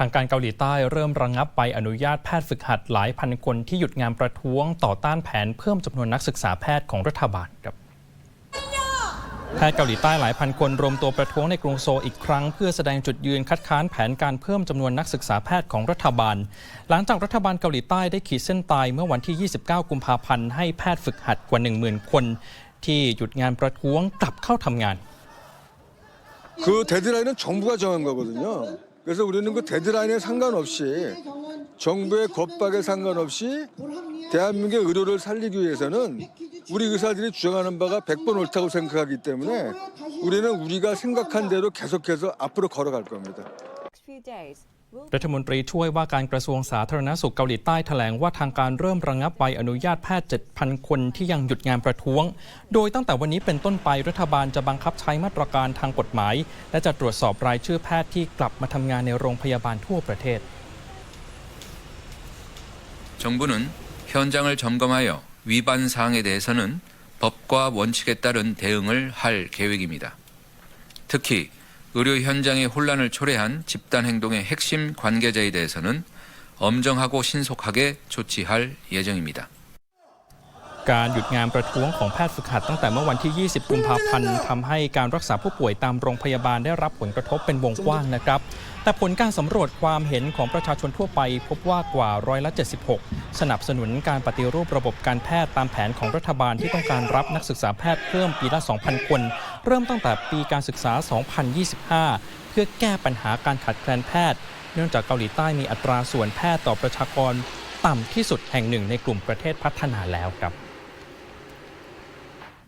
ทางการเกาหลีใต้เริ่มระงงับใบอนุญาตแพทย์ฝึกหัดหลายพันคนที่หยุดงานประท้วงต่อต้านแผนเพิ่มจำนวนนักศึกษาแพทย์ของรัฐบาลครับ แพทย์เกาหลีใต้หลายพันคนรวมตัวประท้วงในกรุงโซลอีกครั้งเพื่อแสดงจุดยืนคัดค้านแผนการเพิ่มจำนวนนักศึกษาแพทย์ของรัฐบาล หลังจากรัฐบาลเกาหลีใต้ได้ขีดเส้นตายเมื่อวันที่ 29 กุมภาพันธ์ให้แพทย์ฝึกหัดกว่า 10,000 คน ที่หยุดงานประท้วงกลับเข้าทำงาน 그 데드라인은 정부가 정한 거거든요. 그래서 우리는 그 데드라인에 상관없이 정부의 겁박에 상관없이 대한민국의 의료를 살리기 위해서는 우리 의사들이 주장하는 바가 100번 옳다고 생각하기 때문에 우리는 우리가 생각한 대로 계속해서 앞으로 걸어갈 겁니다. next few days will รัฐมนตรีช่วยว่าการกระทรวงสาธารณสุขเกาหลีใต้แถลงว่าทางการเริ่มระงงับใบอนุญาตแพทย์ 7,000 คนที่ยังหยุดงานประท้วง โดยตั้งแต่วันนี้เป็นต้นไปรัฐบาลจะบังคับใช้มาตรการทางกฎหมาย และจะตรวจสอบรายชื่อแพทย์ที่กลับมาทำงานในโรงพยาบาลทั่วประเทศ 정부는 현장을 점검하여 위반 사항에 대해서는 법과 원칙에 따른 대응을 할 계획입니다. 특히 의료 현장의 혼란을 초래한 집단 행동의 핵심 관계자에 대해서는 엄정하고 신속하게 조치할 예정입니다. การหยุดงานประท้วงของแพทย์ฝึกหัดตั้งแต่เมื่อวันที่ 20 กุมภาพันธ์ทำให้การรักษาผู้ป่วยตามโรงพยาบาลได้รับผลกระทบเป็นวงกว้างนะครับ แต่ผลการสำรวจความเห็นของประชาชนทั่วไป พบว่ากว่าร้อยละ 76 สนับสนุนการปฏิรูประบบการแพทย์ตามแผนของรัฐบาลที่ต้องการรับนักศึกษาแพทย์เพิ่มปีละ 2,000 คน เริ่มตั้งแต่ปีการศึกษา 2025 เพื่อแก้ปัญหาการขาดแคลนแพทย์ เนื่องจากเกาหลีใต้มีอัตราส่วนแพทย์ต่อประชากร ต่ำที่สุดแห่งหนึ่งในกลุ่มประเทศพัฒนาแล้วครับ